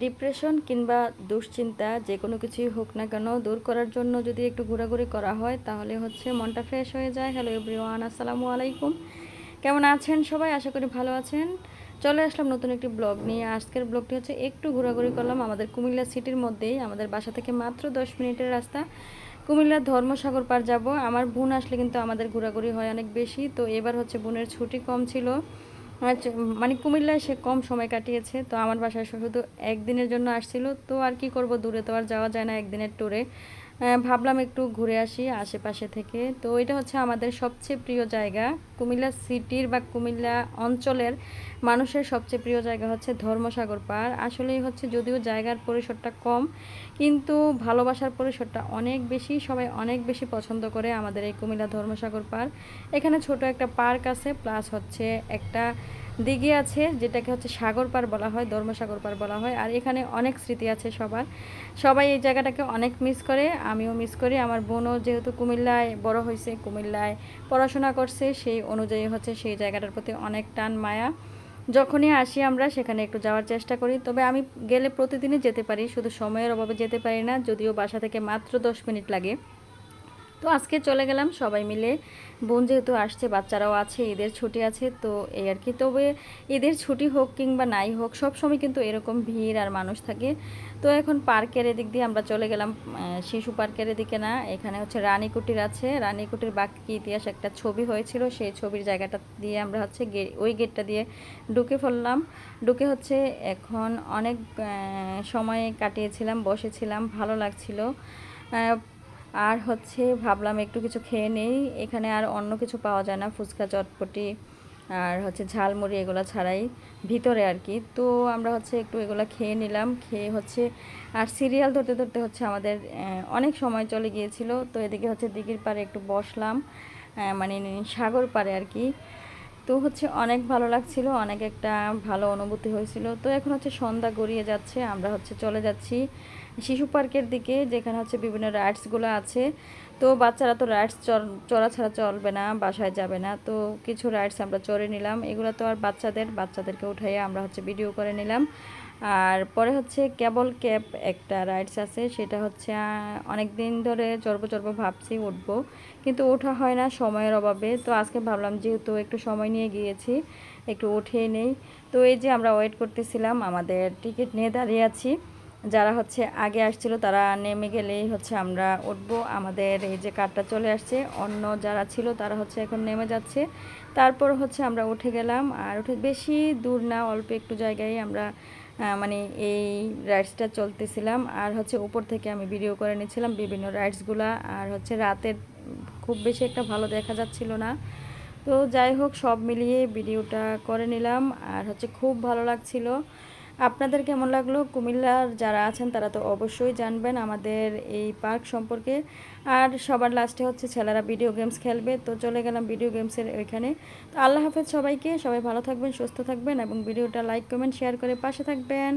Depression কিংবা দুশ্চিন্তা, যে কোনো কিছুই হোক না কেন, দূর করার জন্য যদি একটু ঘোরাঘুরি করা হয়, তাহলে হচ্ছে মনটা ফ্রেশ হয়ে যায়। হ্যালো এভরিওয়ান আসসালামু আলাইকুম। কেমন আছেন সবাই? আশা করি ভালো আছেন। চলে আসলাম নতুন একটি ব্লগ নিয়ে। আজকের ব্লগটি হচ্ছে একটু ঘোরাঘুরি করলাম আমাদের কুমিল্লা সিটির মধ্যেই। আমাদের বাসা থেকে মাত্র দশ মিনিটের রাস্তা। কুমিল্লার ধর্মসাগর পার যাব। আমার বোন আসলে কিন্তু আমাদের ঘোরাঘুরি হয় অনেক বেশি। তো এবার হচ্ছে বোনের ছুটি কম ছিল। মানে কুমিল্লায় সে কম সময় কাটিয়েছে, তো আমার বাসায় শুধু একদিনের জন্য আসছিল, তো আর কি করব দূরে তো আর যাওয়া যায় না একদিনের ট্যুরে ভাবলাম একটু ঘুরে আসি আশেপাশে থেকে। তো এটা হচ্ছে আমাদের সবচেয়ে প্রিয় জায়গা। কুমিল্লা সিটির বা কুমিল্লা অঞ্চলের মানুষের সবচেয়ে প্রিয় জায়গা হচ্ছে ধর্মসাগর পাড় আসলেই হচ্ছে যদিও জায়গার পরিসরটা কম, কিন্তু ভালোবাসার পরিসরটা অনেক বেশি। সবাই অনেক বেশি পছন্দ করে আমাদের এই কুমিল্লা ধর্মসাগর পাড় এখানে ছোট একটা পার্ক আছে, প্লাস হচ্ছে একটা দিঘি আছে, যেটাকে হচ্ছে সাগর পার বলা হয়, ধর্মসাগর পার বলা হয়, আর এখানে অনেক স্মৃতি আছে সবার। সবাই এই জায়গাটাকে অনেক মিস করে, আমিও মিস করি। আমার বোনও যেহেতু কুমিল্লায় বড় হয়েছে, কুমিল্লায় পড়াশোনা করছে, সেই অনুযায়ী হচ্ছে সেই জায়গাটার প্রতি অনেক টান, মায়া। যখনই আসি আমরা, সেখানে একটু যাওয়ার চেষ্টা করি। তবে আমি গেলে প্রতিদিনই যেতে পারি, শুধু সময়ের অভাবে যেতে পারি না, যদিও বাসা থেকে মাত্র দশ মিনিট লাগে। তো আজকে চলে গেলাম সবাই মিলে। বোন যেহেতু আসছে, বাচ্চারাও আছে ঈদের ছুটি আছে, তো এই আর কি। তবে ঈদের ছুটি হোক কিংবা নাই হোক, সব সময় কিন্তু এরকম ভিড় আর মানুষ থাকে। তো এখন পার্কের এদিক দিয়ে আমরা চলে গেলাম শিশু পার্কের এদিকে না। এখানে হচ্ছে রানীকুটির আছে। রানীকুটির বাকি ইতিহাস একটা ছবি হয়েছিল। সেই ছবির জায়গাটা দিয়ে আমরা হচ্ছে ওই গেটটা দিয়ে ঢুকে ফেললাম ঢুকে হচ্ছে এখন অনেক সময় কাটিয়েছিলাম, বসেছিলাম। ভালো লাগছিল। আর হচ্ছে ভাবলাম একটু কিছু খেয়ে নেই। এখানে আর অন্য কিছু পাওয়া যায় না, ফুচকা, চটপটি আর হচ্ছে ঝালমুড়ি এগুলো ছাড়াই ভিতরে আর কি। তো আমরা হচ্ছে একটু এগুলো খেয়ে নিলাম, খেয়ে হচ্ছে আর সিরিয়াল ধরতে ধরতে হচ্ছে আমাদের অনেক সময় চলে গিয়েছিল। তো এদিকে হচ্ছে দিঘির পাড়ে একটু বসলাম মানে সাগর পাড়ে আর কি। তো হচ্ছে অনেক ভালো লাগছিল, অনেক একটা ভালো অনুভূতি হয়েছিল। তো এখন হচ্ছে সন্ধ্যা গড়িয়ে যাচ্ছে, আমরা হচ্ছে চলে যাচ্ছি। শিশু পার্কের দিকে, যেখানে হচ্ছে বিভিন্ন রাইডসগুলো আছে। তো বাচ্চারা তো রাইডস চড়া ছাড়া চলবে না, বাসায় যাবে না। তো কিছু রাইডস আমরা চড়ে নিলাম। এগুলো তো আর বাচ্চাদের, বাচ্চাদেরকে উঠাইয়ে আমরা হচ্ছে ভিডিও করে নিলাম। আর পরে হচ্ছে কেবল ক্যাব একটা রাইডস আছে, সেটা হচ্ছে অনেক দিন ধরে চর্ব চর্ব ভাবছি উঠবো। কিন্তু ওঠা হয় না সময়ের অভাবে। তো আজকে ভাবলাম যেহেতু একটু সময় নিয়ে গিয়েছি, একটু উঠেই নেই। তো এই যে আমরা ওয়েট করতেছিলাম, আমাদের টিকিট নিয়ে দাঁড়িয়ে আছি। যারা হচ্ছে আগে আসছিল, তারা নেমে গেলেই হচ্ছে আমরা উঠব। আমাদের এই যে কারটা চলে আসছে, অন্য যারা ছিল তারা হচ্ছে এখন নেমে যাচ্ছে। তারপর হচ্ছে আমরা উঠে গেলাম, আর উঠে বেশি দূর না, অল্প একটু জায়গায় আমরা মানে এই রাইডসটা চলতেছিলাম। আর হচ্ছে উপর থেকে আমি ভিডিও করে নিয়েছিলাম বিভিন্ন রাইডসগুলা আর হচ্ছে রাতের খুব বেশি একটা ভালো দেখা যাচ্ছিল না। তো যাই হোক, সব মিলিয়ে ভিডিওটা করে নিলাম। আর হচ্ছে খুব ভালো লাগছিল। আপনাদের কেমন লাগল? কুমিল্লার যারা আছেন তারা তো অবশ্যই জানবেন আমাদের এই পার্ক সম্পর্কে। আর সবার লাস্টে হচ্ছে ছেলেরা ভিডিও গেমস খেলবে। তো চলে গেলাম ভিডিও গেমসের ওইখানে তো আল্লাহ হাফেজ সবাইকে। সবাই ভালো থাকবেন, সুস্থ থাকবেন এবং ভিডিওটা লাইক কমেন্ট শেয়ার করে পাশে থাকবেন।